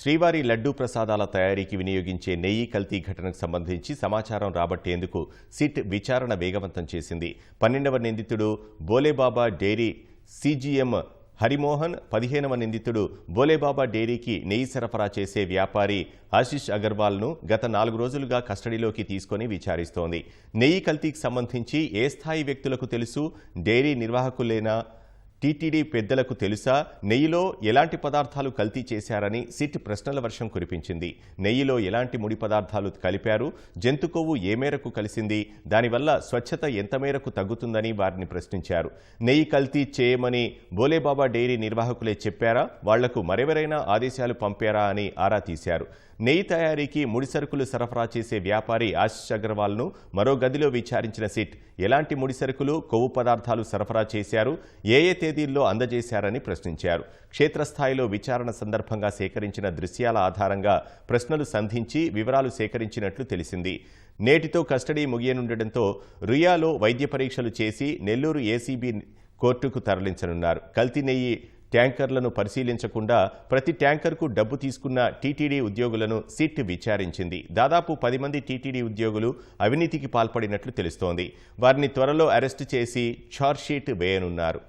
శ్రీవారి లడ్డూ ప్రసాదాల తయారీకి వినియోగించే నెయ్యి కల్తీ ఘటనకు సంబంధించి సమాచారం రాబట్టేందుకు సిట్ విచారణ వేగవంతం చేసింది. పన్నెండవ నిందితుడు బోలేబాబా డైరీ సీజీఎం హరిమోహన్ పదిహేనవ నిందితుడు బోలేబాబా డైరీకి నెయ్యి సరఫరా చేసే వ్యాపారి ఆశిష్ అగర్వాల్ను గత నాలుగు రోజులుగా కస్టడీలోకి తీసుకొని విచారిస్తోంది. నెయ్యి కల్తీకి సంబంధించి ఏ స్థాయి వ్యక్తులకు తెలుసు? డైరీ నిర్వాహకులేనా? టీటీడీ పెద్దలకు తెలుసా? నెయ్యిలో ఎలాంటి పదార్థాలు కల్తీ చేశారని సిట్ ప్రశ్నల వర్షం కురిపించింది. నెయ్యిలో ఎలాంటి ముడి పదార్థాలు కలిపారు? జంతు కొవ్వు ఏ మేరకు కలిసింది? దానివల్ల స్వచ్ఛత ఎంత మేరకు తగ్గుతుందని వారిని ప్రశ్నించారు. నెయ్యి కల్తీ చేయమని బోలేబాబా డైరీ నిర్వాహకులే చెప్పారా? వాళ్ళకు మరెవరైనా ఆదేశాలు పంపారా అని ఆరా తీశారు. నెయ్యి తయారీకి ముడి సరుకులు సరఫరా చేసే వ్యాపారి ఆశిష్ అగర్వాల్ను మరో గదిలో విచారించిన సిట్ ఎలాంటి ముడి సరుకులు కొవ్వు పదార్థాలు సరఫరా చేశారు? ఏ ఏ తేదీల్లో అందజేశారని ప్రశ్నించారు. క్షేత్రస్థాయిలో విచారణ సందర్భంగా సేకరించిన దృశ్యాల ఆధారంగా ప్రశ్నలు సంధించి వివరాలు సేకరించినట్లు తెలిసింది. నేటితో కస్టడీ ముగియనుండటంతో రుయాలో వైద్య పరీక్షలు చేసి నెల్లూరు ఏసీబీ కోర్టుకు తరలించనున్నారు. కల్తీ నెయ్యి ట్యాంకర్లను పరిశీలించకుండా ప్రతి ట్యాంకర్కు డబ్బు తీసుకున్న టీటీడీ ఉద్యోగులను సిట్ విచారించింది. దాదాపు పది మంది టీటీడీ ఉద్యోగులు అవినీతికి పాల్పడినట్లు తెలుస్తోంది. వారిని త్వరలో అరెస్టు చేసి ఛార్జ్షీట్ వేయనున్నారు.